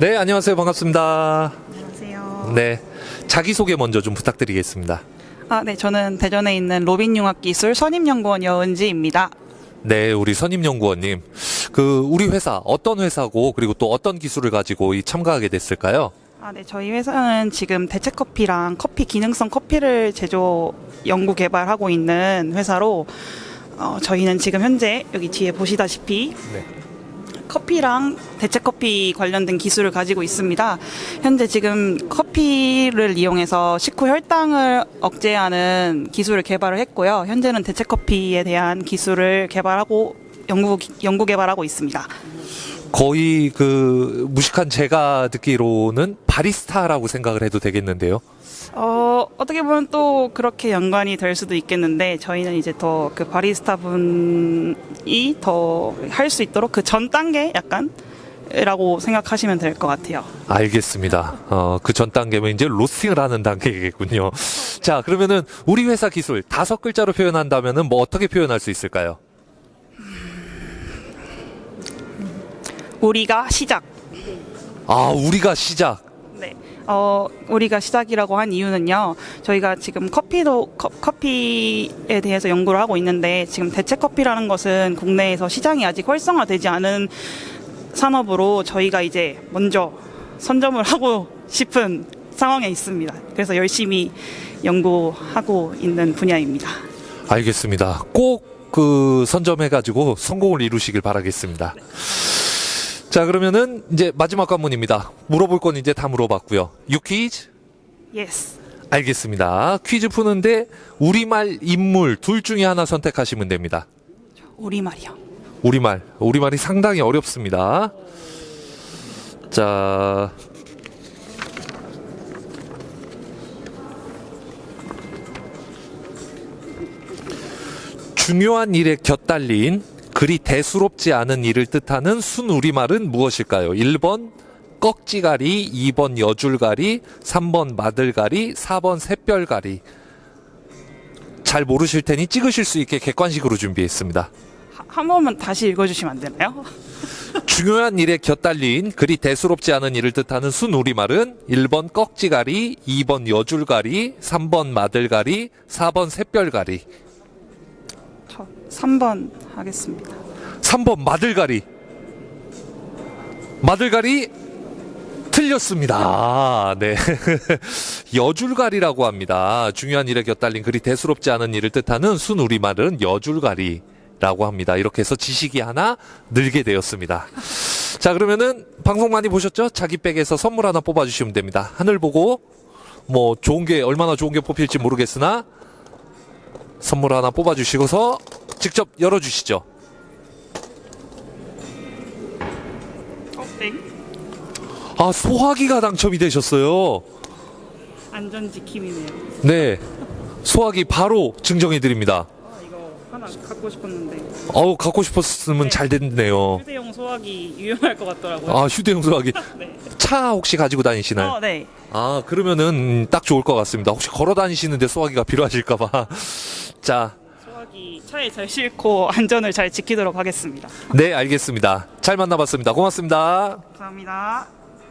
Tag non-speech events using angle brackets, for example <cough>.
네, 안녕하세요. 반갑습니다. 안녕하세요. 네. 자기소개 먼저 좀 부탁드리겠습니다. 아, 네, 저는 대전에 있는 로빈융합기술 선임연구원 여은지입니다. 네, 우리 선임연구원님. 그, 우리 회사, 어떤 회사고, 그리고 또 어떤 기술을 가지고 이 참가하게 됐을까요? 아, 네, 저희 회사는 지금 대체 커피랑 커피 기능성 커피를 제조 연구 개발하고 있는 회사로 어, 저희는 지금 현재 여기 뒤에 보시다시피 네. 커피랑 대체 커피 관련된 기술을 가지고 있습니다. 현재 지금 커피를 이용해서 식후 혈당을 억제하는 기술을 개발을 했고요. 현재는 대체 커피에 대한 기술을 개발하고 연구 연구 개발하고 있습니다. 거의 그, 무식한 제가 듣기로는 바리스타라고 생각을 해도 되겠는데요. 어, 어떻게 보면 또 그렇게 연관이 될 수도 있겠는데 저희는 이제 더 그 바리스타 분이 더 할 수 있도록 그 전 단계 약간 라고 생각하시면 될 것 같아요. 알겠습니다. 어, 그 전 단계면 이제 로스팅을 하는 단계겠군요. 자, 그러면은 우리 회사 기술 다섯 글자로 표현한다면은 뭐 어떻게 표현할 수 있을까요? 우리가 시작. 아, 우리가 시작. 네. 어, 우리가 시작이라고 한 이유는요. 저희가 지금 커피도 커, 커피에 대해서 연구를 하고 있는데 지금 대체 커피라는 것은 국내에서 시장이 아직 활성화되지 않은 산업으로 저희가 이제 먼저 선점을 <laughs> 하고 싶은 상황에 있습니다. 그래서 열심히 연구하고 있는 분야입니다. 알겠습니다. 꼭 그 선점해가지고 성공을 이루시길 바라겠습니다. 자, 그러면은 이제 마지막 관문입니다. 물어볼 건 이제 다 물어봤고요. 유퀴즈? 예스. 알겠습니다. 퀴즈 푸는데 우리말, 인물 둘 중에 하나 선택하시면 됩니다. 우리말이요. 우리말. 우리말이 상당히 어렵습니다. 자. 중요한 일에 곁달린 그리 대수롭지 않은 일을 뜻하는 순우리말은 무엇일까요? 1번 꺽지가리, 2번 여줄가리, 3번 마들가리, 4번 샛별가리. 잘 모르실 테니 찍으실 수 있게 객관식으로 준비했습니다. 하- 한 번만 다시 읽어주시면 안 되나요? <laughs> 중요한 일에 곁달린 그리 대수롭지 않은 일을 뜻하는 순우리말은 1번 꺽지가리, 2번 여줄가리, 3번 마들가리, 4번 샛별가리, 저 3번 하겠습니다. 3번 마들가리. 마들가리 틀렸습니다. 아, 네. <laughs> 여줄가리라고 합니다. 중요한 일에 곁달린 그리 대수롭지 않은 일을 뜻하는 순우리말은 여줄가리라고 합니다. 이렇게 해서 지식이 하나 늘게 되었습니다. 자, 그러면은 방송 많이 보셨죠? 자기 백에서 선물 하나 뽑아주시면 됩니다. 하늘 보고 뭐 좋은 게 얼마나 좋은 게 뽑힐지 모르겠으나 선물 하나 뽑아주시고서 직접 열어주시죠. 어, 네. 아, 소화기가 당첨이 되셨어요. 안전 지킴이네요. 네. 소화기 바로 증정해 드립니다. 아, 이거 하나 갖고 싶었는데 어우, 갖고 싶었으면 잘 됐네요. 휴대용 소화기 유용할 것 같더라고요. 아, 휴대용 소화기. <laughs> 네. 차 혹시 가지고 다니시나요? 어, 네. 아, 그러면은 딱 좋을 것 같습니다. 혹시 걸어 다니시는데 소화기가 필요하실까봐. <laughs> 자, 소화기 차에 잘 싣고 안전을 잘 지키도록 하겠습니다. 네, 알겠습니다. 잘 만나봤습니다. 고맙습니다. 감사합니다.